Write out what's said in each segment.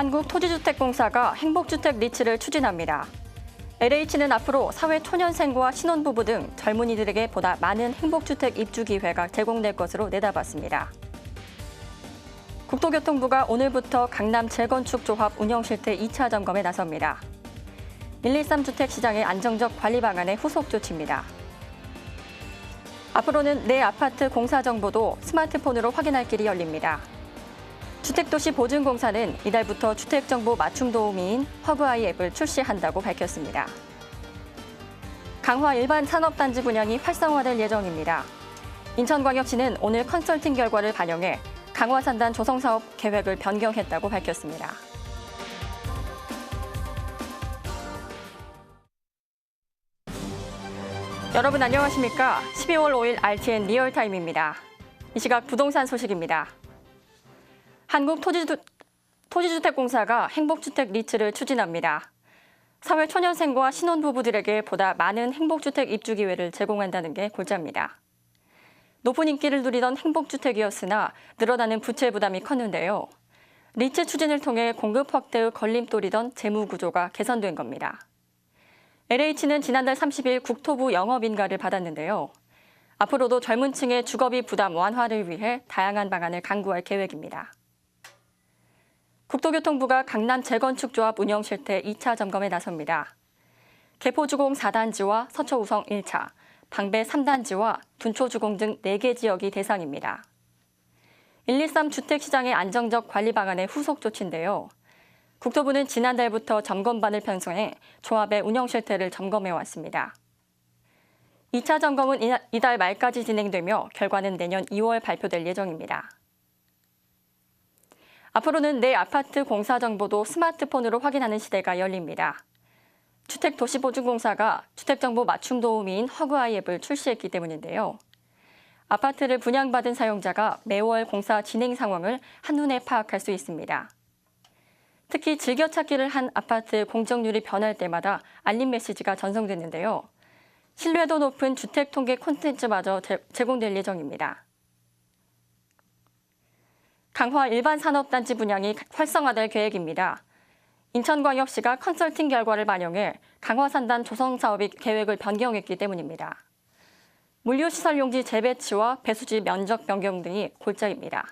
한국토지주택공사가 행복주택 리츠를 추진합니다. LH는 앞으로 사회 초년생과 신혼부부 등 젊은이들에게 보다 많은 행복주택 입주 기회가 제공될 것으로 내다봤습니다. 국토교통부가 오늘부터 강남 재건축 조합 운영 실태 2차 점검에 나섭니다. 113 주택 시장의 안정적 관리 방안의 후속 조치입니다. 앞으로는 내 아파트 공사 정보도 스마트폰으로 확인할 길이 열립니다. 주택도시 보증공사는 이달부터 주택정보 맞춤 도우미인 허그아이 앱을 출시한다고 밝혔습니다. 강화 일반 산업단지 분양이 활성화될 예정입니다. 인천광역시는 오늘 컨설팅 결과를 반영해 강화산단 조성사업 계획을 변경했다고 밝혔습니다. 여러분 안녕하십니까? 12월 5일 RTN 리얼타임입니다. 이 시각 부동산 소식입니다. 한국토지주, 토지주택공사가 행복주택 리츠를 추진합니다. 사회 초년생과 신혼부부들에게 보다 많은 행복주택 입주 기회를 제공한다는 게 골자입니다. 높은 인기를 누리던 행복주택이었으나 늘어나는 부채 부담이 컸는데요. 리츠 추진을 통해 공급 확대의 걸림돌이던 재무 구조가 개선된 겁니다. LH는 지난달 30일 국토부 영업인가를 받았는데요. 앞으로도 젊은 층의 주거비 부담 완화를 위해 다양한 방안을 강구할 계획입니다. 국토교통부가 강남 재건축 조합 운영 실태 2차 점검에 나섭니다. 개포주공 4단지와 서초우성 1차, 방배 3단지와 둔초주공 등 4개 지역이 대상입니다. 113 주택시장의 안정적 관리 방안의 후속 조치인데요. 국토부는 지난달부터 점검반을 편성해 조합의 운영 실태를 점검해 왔습니다. 2차 점검은 이달 말까지 진행되며 결과는 내년 2월 발표될 예정입니다. 앞으로는 내 아파트 공사 정보도 스마트폰으로 확인하는 시대가 열립니다. 주택도시보증공사가 주택정보 맞춤 도우미인 허그아이 앱을 출시했기 때문인데요. 아파트를 분양받은 사용자가 매월 공사 진행 상황을 한눈에 파악할 수 있습니다. 특히 즐겨찾기를 한 아파트 공정률이 변할 때마다 알림 메시지가 전송됐는데요. 신뢰도 높은 주택 통계 콘텐츠마저 제- 제공될 예정입니다. 강화 일반 산업단지 분양이 활성화될 계획입니다. 인천광역시가 컨설팅 결과를 반영해 강화산단 조성 사업이 계획을 변경했기 때문입니다. 물류시설 용지 재배치와 배수지 면적 변경 등이 골자입니다.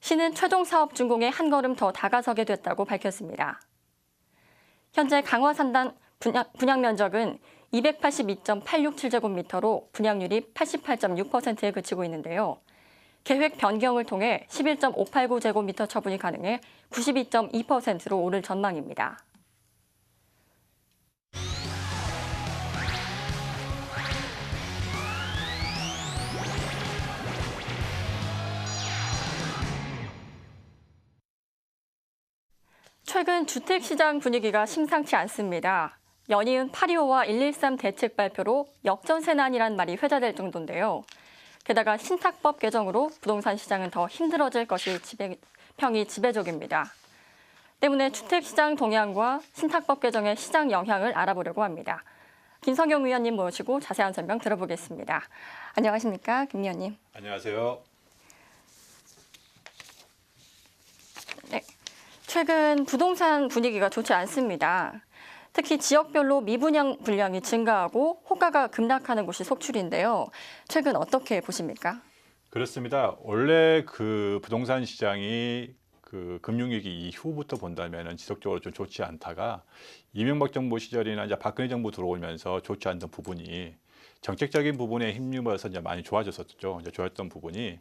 시는 최종 사업 준공에 한 걸음 더 다가서게 됐다고 밝혔습니다. 현재 강화산단 분양, 분양 면적은 282.867제곱미터로 분양률이 88.6%에 그치고 있는데요. 계획 변경을 통해 11.589제곱미터 처분이 가능해 92.2%로 오를 전망입니다. 최근 주택시장 분위기가 심상치 않습니다. 연이은 8.25와 113 대책 발표로 역전세난이란 말이 회자될 정도인데요. 게다가 신탁법 개정으로 부동산 시장은 더 힘들어질 것이 지배, 평이 지배적입니다. 때문에 주택시장 동향과 신탁법 개정의 시장 영향을 알아보려고 합니다. 김성경 위원님 모시고 자세한 설명 들어보겠습니다. 안녕하십니까, 김 위원님. 안녕하세요. 최근 부동산 분위기가 좋지 않습니다. 특히 지역별로 미분양 분량이 증가하고 호가가 급락하는 곳이 속출인데요. 최근 어떻게 보십니까? 그렇습니다. 원래 그 부동산 시장이 그 금융위기 이후부터 본다면 지속적으로 좀 좋지 않다가 이명박 정부 시절이나 이제 박근혜 정부 들어오면서 좋지 않던 부분이 정책적인 부분에 힘입어서 이제 많이 좋아졌었죠. 이제 좋았던 부분이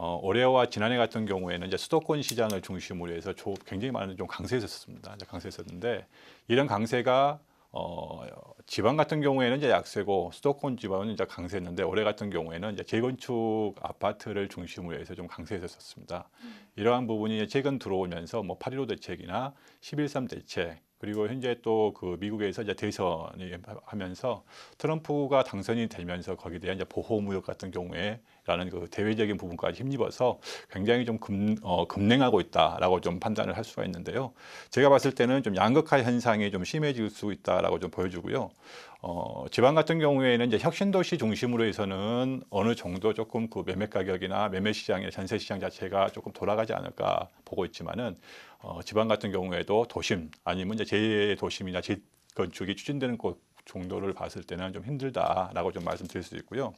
어, 올해와 지난해 같은 경우에는 이제 수도권 시장을 중심으로 해서 조, 굉장히 많은 좀 강세했었습니다. 이제 강세했었는데 이런 강세가 어, 지방 같은 경우에는 이제 약세고 수도권 지방은 이제 강세였는데 올해 같은 경우에는 이제 재건축 아파트를 중심으로 해서 좀 강세했었습니다. 이러한 부분이 최근 들어오면서 뭐8.15 대책이나 11.3 대책 그리고 현재 또 그 미국에서 이제 대선이 하면서 트럼프가 당선이 되면서 거기에 대한 이제 보호 무역 같은 경우에라는 그 대외적인 부분까지 힘입어서 굉장히 좀 급, 어, 급냉하고 있다라고 좀 판단을 할 수가 있는데요. 제가 봤을 때는 좀 양극화 현상이 좀 심해질 수 있다라고 좀 보여주고요. 어, 지방 같은 경우에는 이제 혁신도시 중심으로 해서는 어느 정도 조금 그 매매 가격이나 매매 시장의 전세 시장 자체가 조금 돌아가지 않을까 보고 있지만은 어, 지방 같은 경우에도 도심 아니면 이제 재도심이나 재건축이 추진되는 곳 정도를 봤을 때는 좀 힘들다라고 좀 말씀드릴 수 있고요.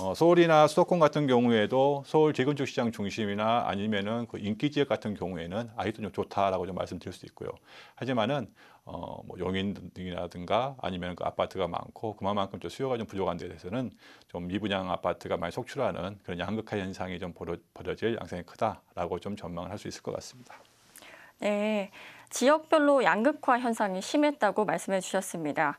어, 서울이나 수도권 같은 경우에도 서울 재건축 시장 중심이나 아니면은 그 인기 지역 같은 경우에는 아직도 좀 좋다라고 좀 말씀드릴 수 있고요. 하지만은 어, 뭐 용인 등이라든가 아니면 그 아파트가 많고 그만큼 좀 수요가 좀 부족한 데 대해서는 좀 미분양 아파트가 많이 속출하는 그런 양극화 현상이 좀 벌어, 벌어질 양상이 크다라고 좀 전망을 할 수 있을 것 같습니다. 네, 지역별로 양극화 현상이 심했다고 말씀해 주셨습니다.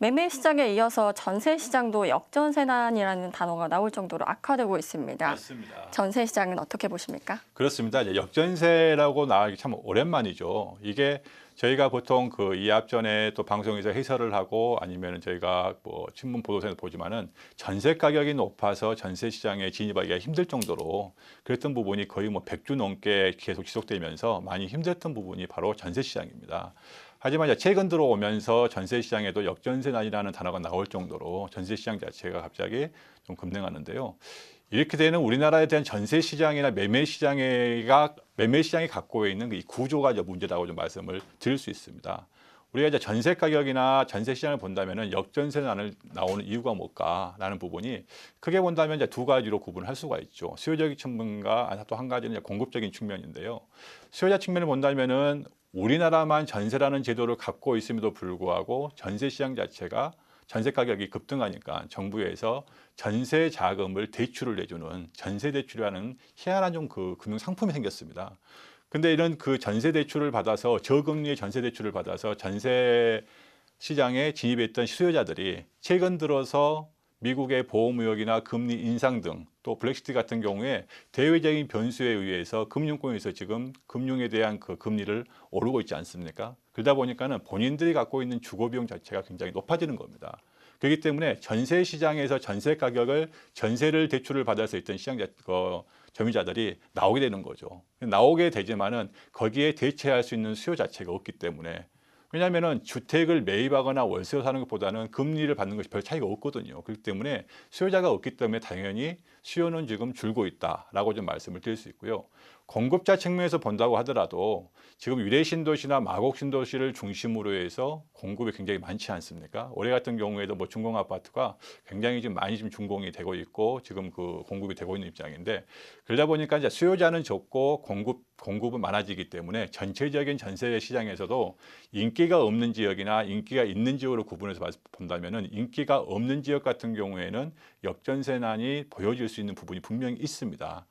매매 시장에 이어서 전세 시장도 역전세난이라는 단어가 나올 정도로 악화되고 있습니다. 맞습니다. 전세 시장은 어떻게 보십니까? 그렇습니다. 이제 역전세라고 나가기 참 오랜만이죠. 이게 저희가 보통 그 이합 전에 또 방송에서 해설을 하고 아니면 저희가 뭐 신문 보도에서 보지만은 전세 가격이 높아서 전세 시장에 진입하기가 힘들 정도로 그랬던 부분이 거의 뭐 100주 넘게 계속 지속되면서 많이 힘들었던 부분이 바로 전세 시장입니다. 하지만 최근 들어오면서 전세 시장에도 역전세 난이라는 단어가 나올 정도로 전세 시장 자체가 갑자기 좀 급등하는데요. 이렇게 되는 우리나라에 대한 전세 시장이나 매매 시장에가 매매 시장이 갖고 있는 이 구조가 문제라고 좀 말씀을 드릴 수 있습니다. 우리가 이제 전세 가격이나 전세 시장을 본다면은 역전세 난을 나오는 이유가 뭘까라는 부분이 크게 본다면 이제 두 가지로 구분할 수가 있죠. 수요적인 측면과 또 한 가지는 공급적인 측면인데요. 수요자 측면을 본다면은 우리나라만 전세라는 제도를 갖고 있음에도 불구하고 전세 시장 자체가 전세 가격이 급등하니까 정부에서 전세 자금을 대출을 내주는 전세 대출이라는 희한한 좀 그 금융 상품이 생겼습니다. 근데 이런 그 전세 대출을 받아서 저금리의 전세 대출을 받아서 전세 시장에 진입했던 수요자들이 최근 들어서 미국의 보호무역이나 금리 인상 등 또 블랙시트 같은 경우에 대외적인 변수에 의해서 금융권에서 지금 금융에 대한 그 금리를 오르고 있지 않습니까? 그러다 보니까는 본인들이 갖고 있는 주거 비용 자체가 굉장히 높아지는 겁니다. 그렇기 때문에 전세 시장에서 전세 가격을 전세를 대출을 받아서 있던 시장 자, 어, 점유자들이 나오게 되는 거죠. 나오게 되지만은 거기에 대체할 수 있는 수요 자체가 없기 때문에 왜냐하면은 주택을 매입하거나 월세로 사는 것보다는 금리를 받는 것이 별 차이가 없거든요. 그렇기 때문에 수요자가 없기 때문에 당연히 수요는 지금 줄고 있다라고 좀 말씀을 드릴 수 있고요. 공급자 측면에서 본다고 하더라도 지금 유래 신도시나 마곡 신도시를 중심으로 해서 공급이 굉장히 많지 않습니까? 올해 같은 경우에도 뭐 중공 아파트가 굉장히 지금 많이 지금 준공이 되고 있고 지금 그 공급이 되고 있는 입장인데 그러다 보니까 이제 수요자는 적고 공급 공급은 많아지기 때문에 전체적인 전세 시장에서도 인기가 없는 지역이나 인기가 있는 지역으로 구분해서 본다면은 인기가 없는 지역 같은 경우에는 역전세난이 보여질 수 있는 부분이 분명히 있습니다.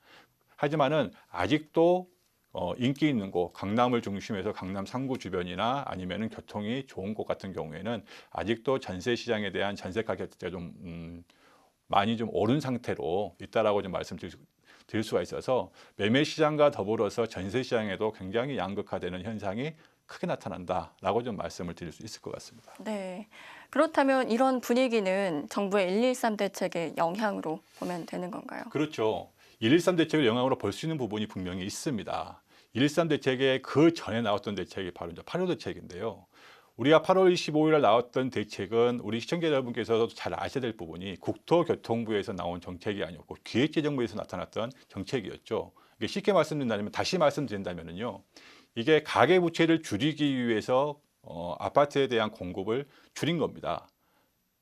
하지만은 아직도 어, 인기 있는 곳, 강남을 중심해서 강남 상구 주변이나 아니면은 교통이 좋은 곳 같은 경우에는 아직도 전세 시장에 대한 전세 가격대가 좀 음, 많이 좀 오른 상태로 있다라고 좀 말씀드릴 드릴 수가 있어서 매매 시장과 더불어서 전세 시장에도 굉장히 양극화되는 현상이 크게 나타난다라고 좀 말씀을 드릴 수 있을 것 같습니다. 네. 그렇다면 이런 분위기는 정부의 113 대책의 영향으로 보면 되는 건가요? 그렇죠. 113 대책을 영향으로 볼 수 있는 부분이 분명히 있습니다. 113 대책의 그 전에 나왔던 대책이 바로 이제 8호 대책인데요. 우리가 8월 25일 날 나왔던 대책은 우리 시청자 여러분께서도 잘 아셔야 될 부분이 국토교통부에서 나온 정책이 아니었고 기획재정부에서 나타났던 정책이었죠. 이게 쉽게 말씀드린다면 다시 말씀드린다면요. 이게 가계 부채를 줄이기 위해서 어, 아파트에 대한 공급을 줄인 겁니다.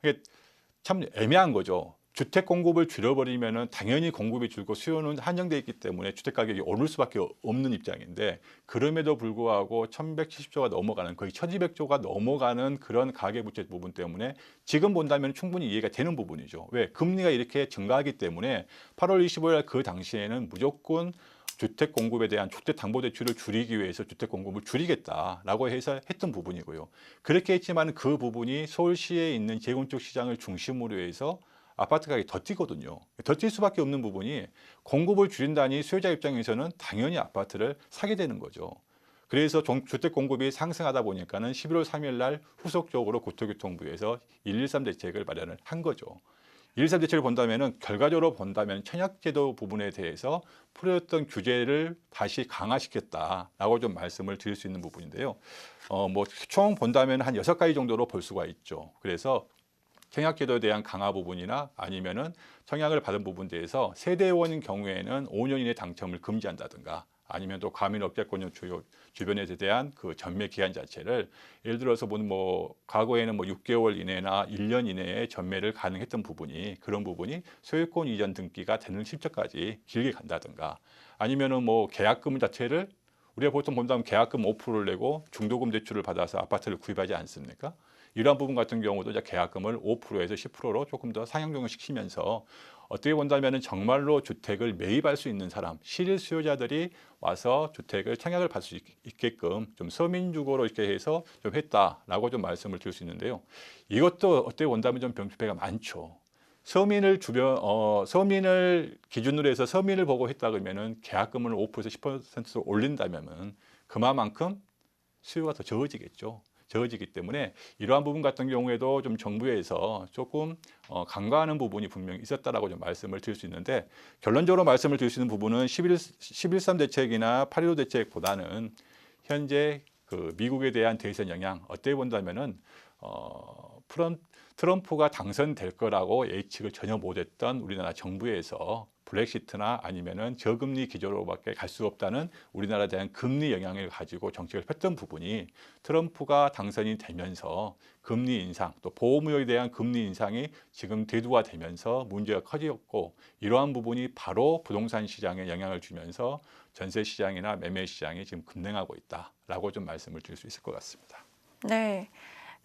이게 참 애매한 거죠. 주택 공급을 줄여버리면은 당연히 공급이 줄고 수요는 한정돼 있기 때문에 주택 가격이 오를 수밖에 없는 입장인데 그럼에도 불구하고 1,170조가 넘어가는 거의 1,200조가 넘어가는 그런 가계 부채 부분 때문에 지금 본다면 충분히 이해가 되는 부분이죠. 왜 금리가 이렇게 증가하기 때문에 8월 25일 그 당시에는 무조건 주택 공급에 대한 주택 담보 대출을 줄이기 위해서 주택 공급을 줄이겠다라고 해서 했던 부분이고요. 그렇게 했지만 그 부분이 서울시에 있는 재건축 시장을 중심으로 해서 아파트 가격이 더 뛰거든요. 더 뛸 수밖에 없는 부분이 공급을 줄인다니 수요자 입장에서는 당연히 아파트를 사게 되는 거죠. 그래서 종- 주택 공급이 상승하다 보니까는 11월 3일 날 후속적으로 국토교통부에서 113 대책을 마련을 한 거죠. 113 대책을 본다면은 결과적으로 본다면 청약제도 부분에 대해서 풀었던 규제를 다시 강화시켰다라고 좀 말씀을 드릴 수 있는 부분인데요. 어, 뭐 총 본다면 한 여섯 가지 정도로 볼 수가 있죠. 그래서 청약제도에 대한 강화 부분이나 아니면은 청약을 받은 부분대에서 세대원인 경우에는 5년 이내 당첨을 금지한다든가 아니면 또 가민업계권역 주요 주변에 대한 그 전매 기한 자체를 예를 들어서 뭐, 뭐 과거에는 뭐 6개월 이내나 1년 이내에 전매를 가능했던 부분이 그런 부분이 소유권 이전 등기가 되는 실적까지 길게 간다든가 아니면은 뭐 계약금 자체를 우리가 보통 본다면 계약금 5%를 내고 중도금 대출을 받아서 아파트를 구입하지 않습니까? 이러한 부분 같은 경우도 이제 계약금을 5%에서 10%로 조금 더 상향적용 시키면서 어떻게 본다면 정말로 주택을 매입할 수 있는 사람, 실일 수요자들이 와서 주택을 청약을 받을 수 있- 있게끔 좀 서민주거로 이렇게 해서 좀 했다라고 좀 말씀을 드릴 수 있는데요. 이것도 어떻게 본다면 좀 병폐가 많죠. 서민을 주변 어, 서민을 기준으로 해서 서민을 보고 했다 그러면은 계약금을 5%에서 10%로 올린다면은 그만큼 수요가 더 적어지겠죠. 적어지기 때문에 이러한 부분 같은 경우에도 좀 정부에서 조금 어, 간과하는 부분이 분명히 있었다라고 좀 말씀을 드릴 수 있는데 결론적으로 말씀을 드릴 수 있는 부분은 11, 11.3 대책이나 8.15 대책보다는 현재 그 미국에 대한 대선 영향 어떻게 본다면은 어, 프럼, 트럼프가 당선될 거라고 예측을 전혀 못했던 우리나라 정부에서 블랙시트나 아니면은 저금리 기조로밖에 갈 수 없다는 우리나라에 대한 금리 영향을 가지고 정책을 폈던 부분이 트럼프가 당선이 되면서 금리 인상 또 보호무역에 대한 금리 인상이 지금 대두화되면서 문제가 커졌고 이러한 부분이 바로 부동산 시장에 영향을 주면서 전세 시장이나 매매 시장이 지금 급냉하고 있다라고 좀 말씀을 드릴 수 있을 것 같습니다. 네.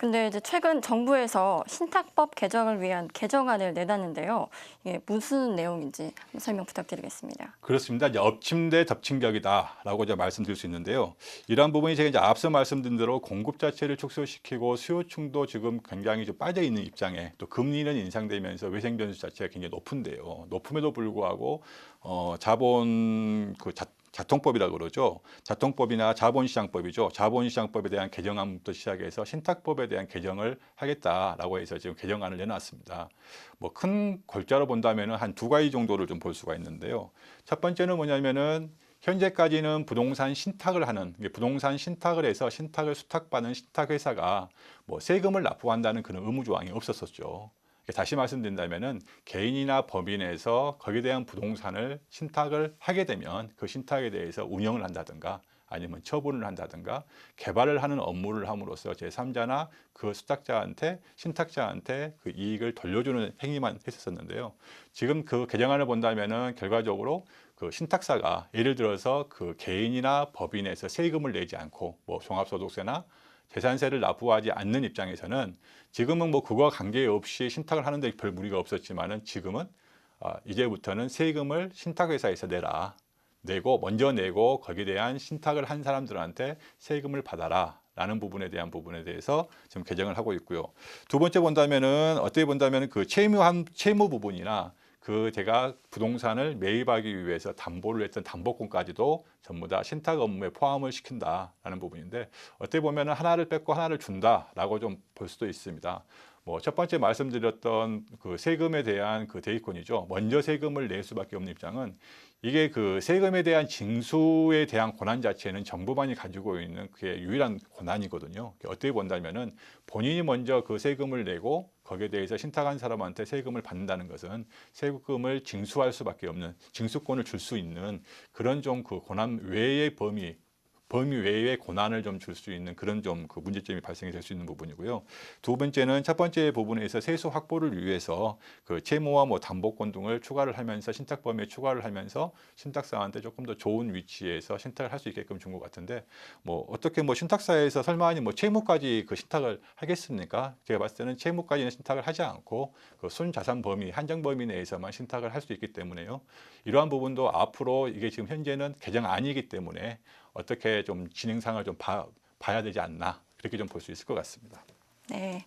근데 이제 최근 정부에서 신탁법 개정을 위한 개정안을 내놨는데요. 이게 무슨 내용인지 설명 부탁드리겠습니다. 그렇습니다. 이제 엎침 대 덮친격이다라고 이제 말씀드릴 수 있는데요. 이러한 부분이 제가 이제 앞서 말씀드린 대로 공급 자체를 축소시키고 수요층도 지금 굉장히 좀 빠져 있는 입장에 또 금리는 인상되면서 외생 변수 자체가 굉장히 높은데요. 높음에도 불구하고 어, 자본 그 자, 자통법이라고 그러죠. 자통법이나 자본시장법이죠. 자본시장법에 대한 개정안부터 시작해서 신탁법에 대한 개정을 하겠다라고 해서 지금 개정안을 내놨습니다. 뭐 큰 골자로 본다면은 한두 가지 정도를 좀 볼 수가 있는데요. 첫 번째는 뭐냐면은 현재까지는 부동산 신탁을 하는 부동산 신탁을 해서 신탁을 수탁받는 신탁 회사가 뭐 세금을 납부한다는 그런 의무 조항이 없었었죠. 다시 말씀드린다면은 개인이나 법인에서 거기에 대한 부동산을 신탁을 하게 되면 그 신탁에 대해서 운영을 한다든가 아니면 처분을 한다든가 개발을 하는 업무를 함으로써 제3자나 그 수탁자한테 신탁자한테 그 이익을 돌려주는 행위만 했었었는데요. 지금 그 개정안을 본다면은 결과적으로 그 신탁사가 예를 들어서 그 개인이나 법인에서 세금을 내지 않고 뭐 종합소득세나 재산세를 납부하지 않는 입장에서는 지금은 뭐 그거와 관계없이 신탁을 하는데 별 무리가 없었지만은 지금은 아, 이제부터는 세금을 신탁회사에서 내라. 내고 먼저 내고 거기에 대한 신탁을 한 사람들한테 세금을 받아라. 라는 부분에 대한 부분에 대해서 지금 개정을 하고 있고요. 두 번째 본다면은 어떻게 본다면은 그 채무 한 채무 부분이나 그 제가 부동산을 매입하기 위해서 담보를 했던 담보권까지도 전부 다 신탁 업무에 포함을 시킨다라는 부분인데 어떻게 보면은 하나를 뺏고 하나를 준다라고 좀 볼 수도 있습니다. 뭐 첫 번째 말씀드렸던 그 세금에 대한 그 대입권이죠. 먼저 세금을 낼 수밖에 없는 입장은 이게 그 세금에 대한 징수에 대한 권한 자체는 정부만이 가지고 있는 그게 유일한 권한이거든요. 어떻게 본다면은 본인이 먼저 그 세금을 내고 거기에 대해서 신탁한 사람한테 세금을 받는다는 것은 세금을 징수할 수밖에 없는 징수권을 줄 수 있는 그런 좀 그 권한 외의 범위 범위 외의 권한을 좀 줄 수 있는 그런 좀 그 문제점이 발생이 될 수 있는 부분이고요. 두 번째는 첫 번째 부분에서 세수 확보를 위해서 그 채무와 뭐 담보권 등을 추가를 하면서 신탁 범위에 추가를 하면서 신탁사한테 조금 더 좋은 위치에서 신탁을 할 수 있게끔 준 것 같은데 뭐 어떻게 뭐 신탁사에서 설마니 뭐 채무까지 그 신탁을 하겠습니까? 제가 봤을 때는 채무까지는 신탁을 하지 않고 그 순자산 범위 한정 범위 내에서만 신탁을 할 수 있기 때문에요. 이러한 부분도 앞으로 이게 지금 현재는 개정 아니기 때문에 어떻게 좀 진행상을 좀 봐, 봐야 되지 않나 그렇게 좀 볼 수 있을 것 같습니다. 네.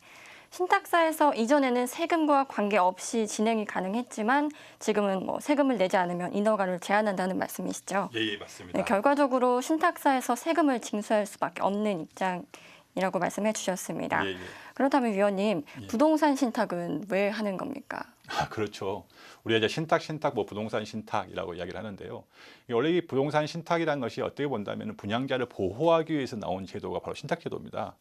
신탁사에서 이전에는 세금과 관계없이 진행이 가능했지만 지금은 뭐 세금을 내지 않으면 인허가를 제한한다는 말씀이시죠? 예, 예 맞습니다. 네, 결과적으로 신탁사에서 세금을 징수할 수밖에 없는 입장이라고 말씀해 주셨습니다. 예, 예. 그렇다면 위원님, 예. 부동산 신탁은 왜 하는 겁니까? 아, 그렇죠. 우리가 이제 신탁, 신탁, 뭐 부동산 신탁이라고 이야기를 하는데요. 원래 이 부동산 신탁이라는 것이 어떻게 본다면 분양자를 보호하기 위해서 나온 제도가 바로 신탁 제도입니다.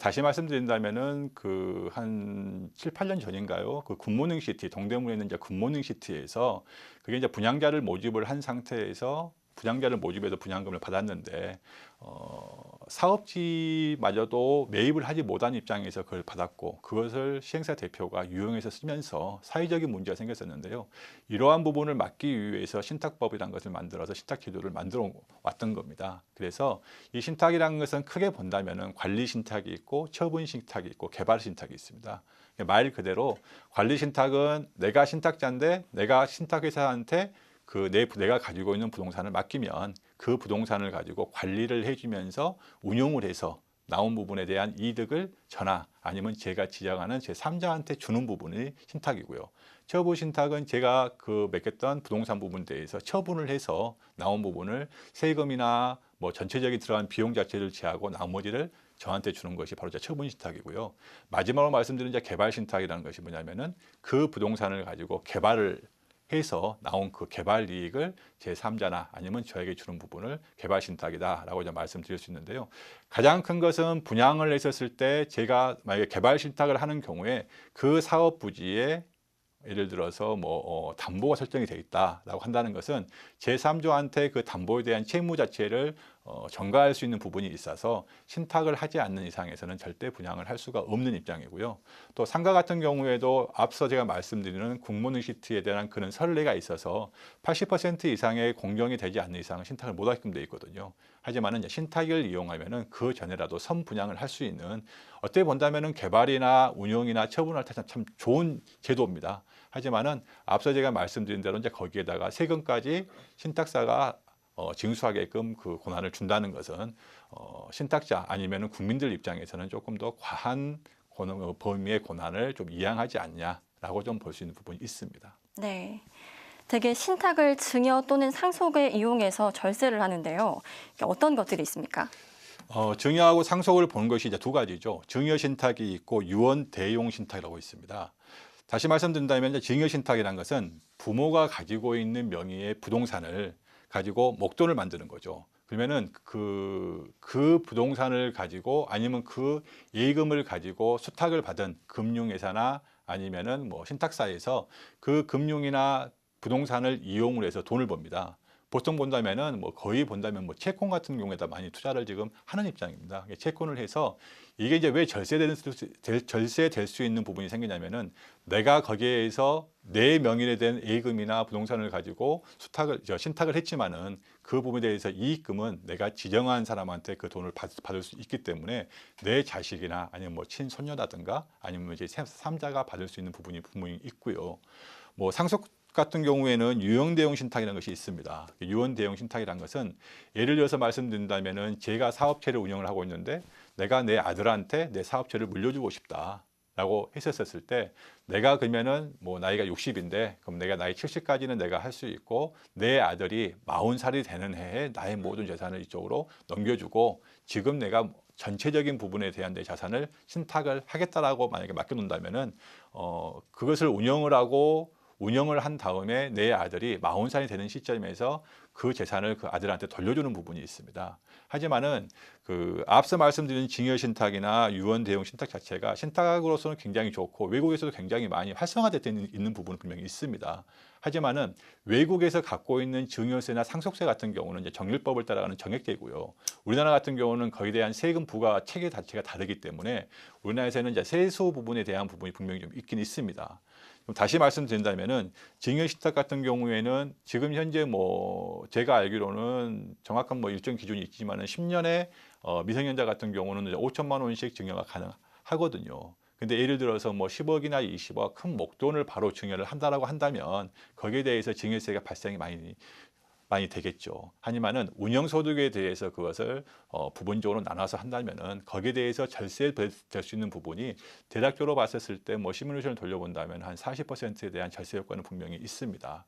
다시 말씀드린다면은 그 한 7, 8년 전인가요? 그 굿모닝 시티 동대문에 있는 이제 굿모닝 시티에서 그게 이제 분양자를 모집을 한 상태에서 분양자를 모집해서 분양금을 받았는데 어, 사업지마저도 매입을 하지 못한 입장에서 그걸 받았고 그것을 시행사 대표가 유용해서 쓰면서 사회적인 문제가 생겼었는데요. 이러한 부분을 막기 위해서 신탁법이라는 것을 만들어서 신탁 제도를 만들어 왔던 겁니다. 그래서 이 신탁이라는 것은 크게 본다면은 관리 신탁이 있고 처분 신탁이 있고 개발 신탁이 있습니다. 말 그대로 관리 신탁은 내가 신탁자인데 내가 신탁회사한테 그 내, 내가 가지고 있는 부동산을 맡기면 그 부동산을 가지고 관리를 해주면서 운용을 해서 나온 부분에 대한 이득을 저나 아니면 제가 지정하는 제 3자한테 주는 부분이 신탁이고요. 처분 신탁은 제가 그 맡겼던 부동산 부분에 대해서 처분을 해서 나온 부분을 세금이나 뭐 전체적인 들어간 비용 자체를 제하고 나머지를 저한테 주는 것이 바로 제 처분 신탁이고요. 마지막으로 말씀드린 개발 신탁이라는 것이 뭐냐면은 그 부동산을 가지고 개발을 해서 나온 그 개발 이익을 제3자나 아니면 저에게 주는 부분을 개발 신탁이다라고 이제 말씀드릴 수 있는데요. 가장 큰 것은 분양을 했었을 때 제가 만약에 개발 신탁을 하는 경우에 그 사업 부지에 예를 들어서 뭐 어, 담보가 설정이 돼 있다라고 한다는 것은 제3조한테 그 담보에 대한 채무 자체를 어, 전가할 수 있는 부분이 있어서 신탁을 하지 않는 이상에서는 절대 분양을 할 수가 없는 입장이고요. 또 상가 같은 경우에도 앞서 제가 말씀드리는 국모능 시트에 대한 그런 선례가 있어서 80% 이상의 공정이 되지 않는 이상은 신탁을 못 하게끔 돼 있거든요. 하지만은 이제 신탁을 이용하면은 그 전에라도 선 분양을 할 수 있는 어떻게 본다면은 개발이나 운영이나 처분할 때 참 좋은 제도입니다. 하지만은 앞서 제가 말씀드린 대로 이제 거기에다가 세금까지 신탁사가 어, 징수하게끔 그 권한을 준다는 것은 어, 신탁자 아니면은 국민들 입장에서는 조금 더 과한 권한, 어, 범위의 권한을 좀 이양하지 않냐라고 좀 볼 수 있는 부분이 있습니다. 네. 대개 신탁을 증여 또는 상속에 이용해서 절세를 하는데요. 어떤 것들이 있습니까? 어, 증여하고 상속을 보는 것이 이제 두 가지죠. 증여 신탁이 있고 유언 대용 신탁이라고 있습니다. 다시 말씀드린다면 증여 신탁이라는 것은 부모가 가지고 있는 명의의 부동산을 가지고 목돈을 만드는 거죠. 그러면은 그, 그 부동산을 가지고 아니면 그 예금을 가지고 수탁을 받은 금융회사나 아니면은 뭐 신탁사에서 그 금융이나 부동산을 이용을 해서 돈을 벌니다. 보통 본다면은 뭐 거의 본다면 뭐 채권 같은 경우에다 많이 투자를 지금 하는 입장입니다. 채권을 해서 이게 이제 왜 절세되는 수- 될- 절세될 수 있는 부분이 생기냐면은 내가 거기에서 내 명의에 대한 예금이나 부동산을 가지고 수탁을 저 신탁을 했지만은 그 부분에 대해서 이익금은 내가 지정한 사람한테 그 돈을 받, 받을 수 있기 때문에 내 자식이나 아니면 뭐 친손녀라든가 아니면 이제 삼자가 받을 수 있는 부분이 분명히 있고요. 뭐 상속 같은 경우에는 유형 대용 신탁이라는 것이 있습니다. 유형 대용 신탁이라는 것은 예를 들어서 말씀드린다면은 제가 사업체를 운영을 하고 있는데 내가 내 아들한테 내 사업체를 물려주고 싶다라고 했었을 때 내가 그러면은 뭐 나이가 60인데 그럼 내가 나이 70까지는 내가 할 수 있고 내 아들이 40살이 되는 해에 나의 모든 재산을 이쪽으로 넘겨주고 지금 내가 전체적인 부분에 대한 내 자산을 신탁을 하겠다라고 만약에 맡겨놓는다면은 어 그것을 운영을 하고 운영을 한 다음에 내 아들이 40살이 되는 시점에서 그 재산을 그 아들한테 돌려주는 부분이 있습니다. 하지만은 그 앞서 말씀드린 증여 신탁이나 유언 대용 신탁 자체가 신탁으로서는 굉장히 좋고 외국에서도 굉장히 많이 활성화되어 있는 부분은 분명히 있습니다. 하지만은 외국에서 갖고 있는 증여세나 상속세 같은 경우는 이제 정일법을 따라가는 정액제고요. 우리나라 같은 경우는 거기에 대한 세금 부과 체계 자체가 다르기 때문에 우리나라에서는 이제 세수 부분에 대한 부분이 분명히 좀 있긴 있습니다. 다시 말씀드린다면은 증여신탁 같은 경우에는 지금 현재 뭐 제가 알기로는 정확한 뭐 일정 기준이 있지만은 10년에 어 미성년자 같은 경우는 이제 5천만 원씩 증여가 가능하거든요. 근데 예를 들어서 뭐 10억이나 20억 큰 목돈을 바로 증여를 한다라고 한다면 거기에 대해서 증여세가 발생이 많이 많이 되겠죠. 하지만은 운영소득에 대해서 그것을 어, 부분적으로 나눠서 한다면은 거기에 대해서 절세 될수 있는 부분이 대략적으로 봤었을 때 뭐 시뮬레이션을 돌려본다면 한 40%에 대한 절세 효과는 분명히 있습니다.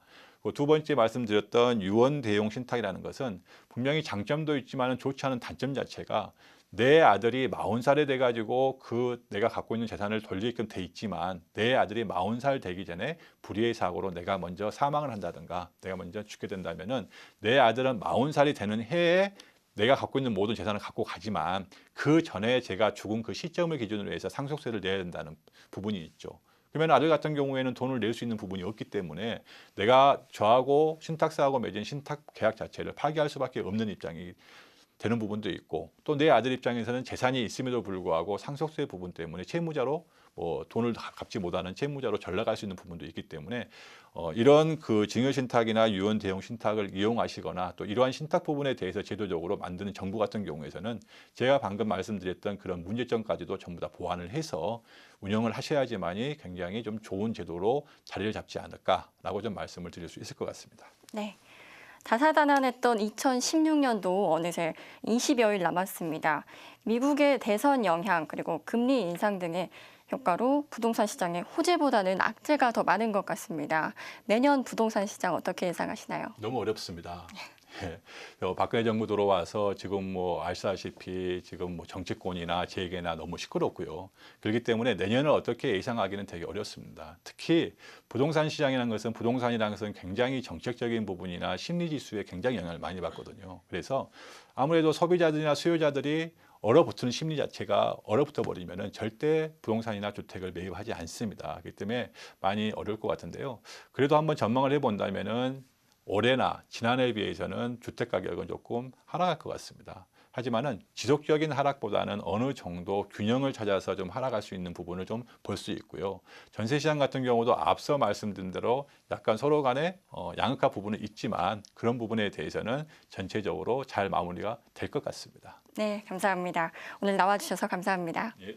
두 번째 말씀드렸던 유언 대용 신탁이라는 것은 분명히 장점도 있지만은 좋지 않은 단점 자체가 내 아들이 40살이 돼가지고 그 내가 갖고 있는 재산을 돌리게끔 돼 있지만 내 아들이 40살 되기 전에 불의의 사고로 내가 먼저 사망을 한다든가 내가 먼저 죽게 된다면 은 내 아들은 40살이 되는 해에 내가 갖고 있는 모든 재산을 갖고 가지만 그 전에 제가 죽은 그 시점을 기준으로 해서 상속세를 내야 된다는 부분이 있죠. 그러면 아들 같은 경우에는 돈을 낼 수 있는 부분이 없기 때문에 내가 저하고 신탁사하고 맺은 신탁 계약 자체를 파기할 수밖에 없는 입장이 되는 부분도 있고 또 내 아들 입장에서는 재산이 있음에도 불구하고 상속세 부분 때문에 채무자로 뭐 돈을 다 갚지 못하는 채무자로 전락할 수 있는 부분도 있기 때문에 어, 이런 그 증여 신탁이나 유언 대용 신탁을 이용하시거나 또 이러한 신탁 부분에 대해서 제도적으로 만드는 정부 같은 경우에서는 제가 방금 말씀드렸던 그런 문제점까지도 전부 다 보완을 해서 운영을 하셔야지만이 굉장히 좀 좋은 제도로 자리를 잡지 않을까라고 좀 말씀을 드릴 수 있을 것 같습니다. 네. 다사다난했던 2016년도 어느새 20여일 남았습니다. 미국의 대선 영향 그리고 금리 인상 등의 효과로 부동산 시장에 호재보다는 악재가 더 많은 것 같습니다. 내년 부동산 시장 어떻게 예상하시나요? 너무 어렵습니다. 예. 어, 박근혜 정부 들어와서 지금 뭐 아시다시피 지금 뭐 정치권이나 재계나 너무 시끄럽고요. 그렇기 때문에 내년을 어떻게 예상하기는 되게 어렵습니다. 특히 부동산 시장이라는 것은 부동산이라는 것은 굉장히 정책적인 부분이나 심리 지수에 굉장히 영향을 많이 받거든요. 그래서 아무래도 소비자들이나 수요자들이 얼어붙는 심리 자체가 얼어붙어 버리면은 절대 부동산이나 주택을 매입하지 않습니다. 그렇기 때문에 많이 어려울 것 같은데요. 그래도 한번 전망을 해본다면 은 올해나 지난해에 비해서는 주택 가격은 조금 하락할 것 같습니다. 하지만은 지속적인 하락보다는 어느 정도 균형을 찾아서 좀 하락할 수 있는 부분을 좀 볼 수 있고요. 전세 시장 같은 경우도 앞서 말씀드린 대로 약간 서로 간에 어, 양극화 부분은 있지만 그런 부분에 대해서는 전체적으로 잘 마무리가 될 것 같습니다. 네, 감사합니다. 오늘 나와 주셔서 감사합니다. 예.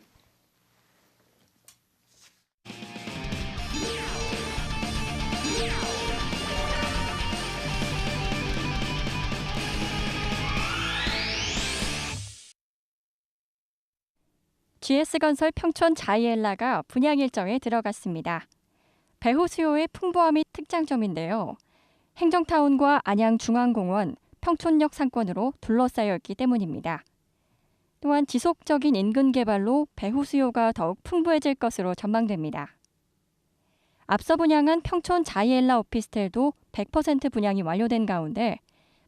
GS건설 평촌 자이엘라가 분양 일정에 들어갔습니다. 배후 수요의 풍부함이 특장점인데요. 행정타운과 안양중앙공원, 평촌역 상권으로 둘러싸여 있기 때문입니다. 또한 지속적인 인근 개발로 배후 수요가 더욱 풍부해질 것으로 전망됩니다. 앞서 분양한 평촌 자이엘라 오피스텔도 100% 분양이 완료된 가운데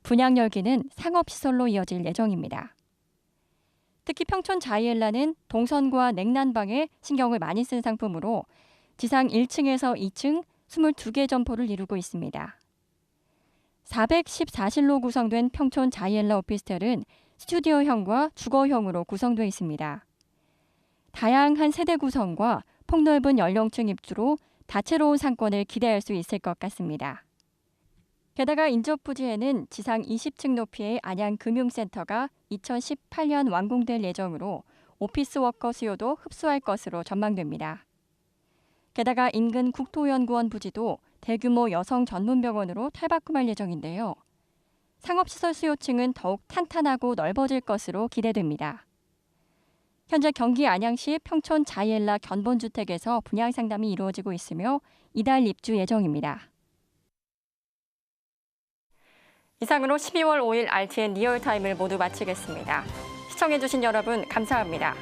분양 열기는 상업시설로 이어질 예정입니다. 특히 평촌 자이엘라는 동선과 냉난방에 신경을 많이 쓴 상품으로 지상 1층에서 2층 22개 점포를 이루고 있습니다. 414실로 구성된 평촌 자이엘라 오피스텔은 스튜디오형과 주거형으로 구성되어 있습니다. 다양한 세대 구성과 폭넓은 연령층 입주로 다채로운 상권을 기대할 수 있을 것 같습니다. 게다가 인접부지에는 지상 20층 높이의 안양금융센터가 2018년 완공될 예정으로 오피스 워커 수요도 흡수할 것으로 전망됩니다. 게다가 인근 국토연구원 부지도 대규모 여성 전문병원으로 탈바꿈할 예정인데요. 상업시설 수요층은 더욱 탄탄하고 넓어질 것으로 기대됩니다. 현재 경기 안양시 평촌 자이엘라 견본주택에서 분양 상담이 이루어지고 있으며 이달 입주 예정입니다. 이상으로 12월 5일 RTN 리얼타임을 모두 마치겠습니다. 시청해주신 여러분 감사합니다.